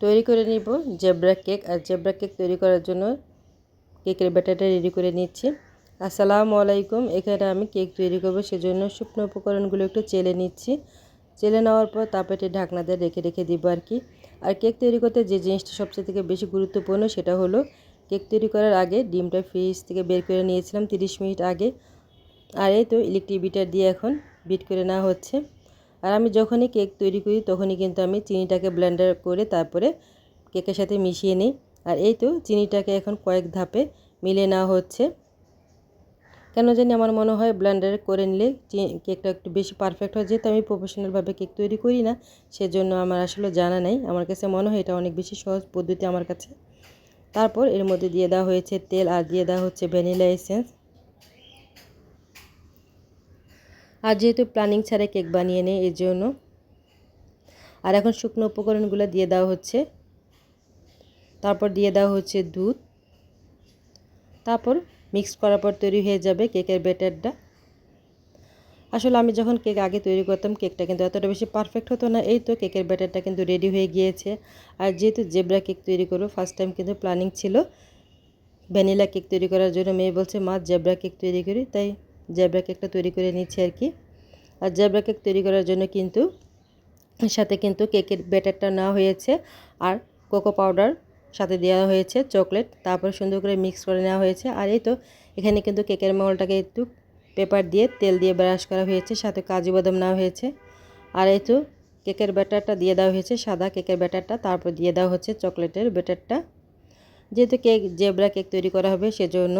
তৈরি করে নিব জেব্রা কেক। আর জেব্রা কেক তৈরি করার জন্য কেকের ব্যাটারটা রেডি করে নিচ্ছি। আসসালামু আলাইকুম। এখানে আমি কেক তৈরি করব, সেজন্য শুকনো উপকরণগুলো একটু চেলে নিচ্ছি। চেলে নেওয়ার পর তারপরে ঢাকনা দিয়ে রেখে রেখে দিব আর কি। আর কেক তৈরি করতে যে জিনিসটা সবচেয়ে থেকে বেশি গুরুত্বপূর্ণ সেটা হলো, কেক তৈরি করার আগে ডিমটা ফ্রিজ থেকে বের করে নিয়েছিলাম 30 মিনিট আগে। আর এই তো ইলেকট্রিক বিটার দিয়ে এখন বিট করে নেওয়া হচ্ছে। আর আমি যখনই কেক তৈরি করি, তখনই কিন্তু আমি চিনিটাকে ব্লেন্ডার করে তারপরে কেকের সাথে মিশিয়ে নিই। আর এই তো চিনিটাকে এখন কয়েক ধাপে মিলে নেওয়া হচ্ছে। কেন জানি আমার মনে হয় ব্লেন্ডারে করে নিলে কেকটা একটু বেশি পারফেক্ট হয়। যেহেতু আমি প্রফেশনালভাবে কেক তৈরি করি না, সেজন্য আমার আসলে জানা নেই। আমার কাছে মনে হয় এটা অনেক বেশি সহজ পদ্ধতি আমার কাছে। তারপর এর মধ্যে দিয়ে দেওয়া হয়েছে তেল আর দিয়ে দেওয়া হচ্ছে ভ্যানিলা এসেন্স। আর যেহেতু প্ল্যানিং ছাড়া কেক বানিয়ে নেই, এর জন্য। আর এখন শুকনো উপকরণগুলো দিয়ে দেওয়া হচ্ছে। তারপর দিয়ে দেওয়া হচ্ছে দুধ। তারপর মিক্স করার পর তৈরি হয়ে যাবে কেকের ব্যাটারটা। আসলে আমি যখন কেক আগে তৈরি করতাম, কেকটা কিন্তু এতটা বেশি পারফেক্ট হতো না। এই তো কেকের ব্যাটারটা কিন্তু রেডি হয়ে গিয়েছে। আর যেহেতু জেব্রা কেক তৈরি করব ফার্স্ট টাইম কিন্তু প্ল্যানিং ছিল। ভ্যানিলা কেক তৈরি করার জন্য মেয়ে বলছে, মা জেব্রা কেক তৈরি করি। তাই জেব্রা কেকটা তৈরি করে নিচ্ছি আর কি। আর জেব্রা কেক তৈরি করার জন্য কিন্তু সাথে কিন্তু কেকের ব্যাটারটা নেওয়া হয়েছে আর কোকো পাউডার সাথে দেওয়া হয়েছে চকলেট, তারপর সুন্দর করে মিক্স করে নেওয়া হয়েছে। আর এই তো এখানে কিন্তু কেকের মহলটাকে একটু পেপার দিয়ে তেল দিয়ে ব্রাশ করা হয়েছে, সাথে কাজু বাদাম নেওয়া হয়েছে। আর এই তো কেকের ব্যাটারটা দিয়ে দেওয়া হয়েছে, সাদা কেকের ব্যাটারটা, তারপর দিয়ে দেওয়া হচ্ছে চকলেটের ব্যাটারটা। যেহেতু কেক, জেবরা কেক তৈরি করা হবে, সেজন্য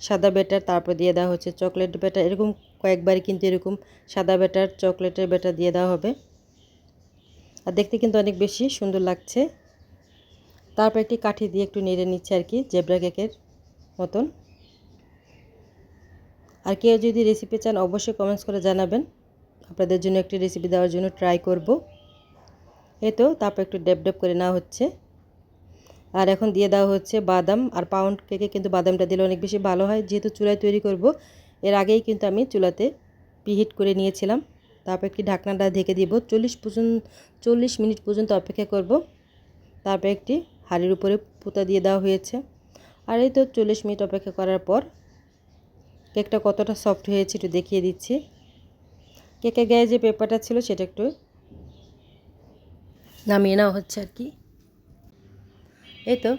সাদা ব্যাটার, তারপর দিয়ে দেওয়া হচ্ছে চকলেট ব্যাটার, এরকম কয়েকবার কিন্তু এরকম সাদা ব্যাটার, চকলেটের ব্যাটার দিয়ে দেওয়া হবে। আর দেখতে কিন্তু অনেক বেশি সুন্দর লাগছে। তারপর একটি কাঠি দিয়ে একটু নেড়ে নিচ্ছে আর কি, জেব্রা কেকের মতন। আর কেউ যদি রেসিপি চান, অবশ্যই কমেন্টস করে জানাবেন। আপনাদের জন্য একটি রেসিপি দেওয়ার জন্য ট্রাই করব। এই তো, তারপর একটু ডেপ ডেপ করে নেওয়া হচ্ছে। আর এখন দিয়ে দেওয়া হচ্ছে বাদাম। আর পাউন্ড কেকে কিন্তু বাদামটা দিলে অনেক বেশি ভালো হয়। যেহেতু চুলায় তৈরি করব এর আগেই কিন্তু আমি চুলাতে পিহিট করে নিয়েছিলাম। তারপর একটি ঢাকনাটা ঢেকে দিব। চল্লিশ পর্যন্ত, চল্লিশ মিনিট পর্যন্ত অপেক্ষা করব। তারপর একটি হাড়ির উপরে পুতা দিয়ে দেওয়া হয়েছে। আর এই তো চল্লিশ মিনিট অপেক্ষা করার পর কেকটা কতটা সফট হয়েছে একটু দেখিয়ে দিচ্ছি। কেকের গায়ে যে পেপারটা ছিল সেটা একটু নামিয়ে নেওয়া হচ্ছে আর কি। এই তো,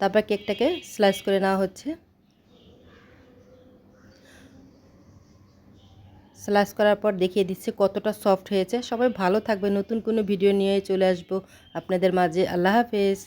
তারপর কেকটাকে স্লাইস করে নেওয়া হচ্ছে। স্লাইস করার পর দেখিয়ে দিচ্ছে কতটা সফট হয়েছে। সবাই ভালো থাকবে নতুন কোনো ভিডিও নিয়ে চলে আসব আপনাদের মাঝে। আল্লাহ হাফেজ।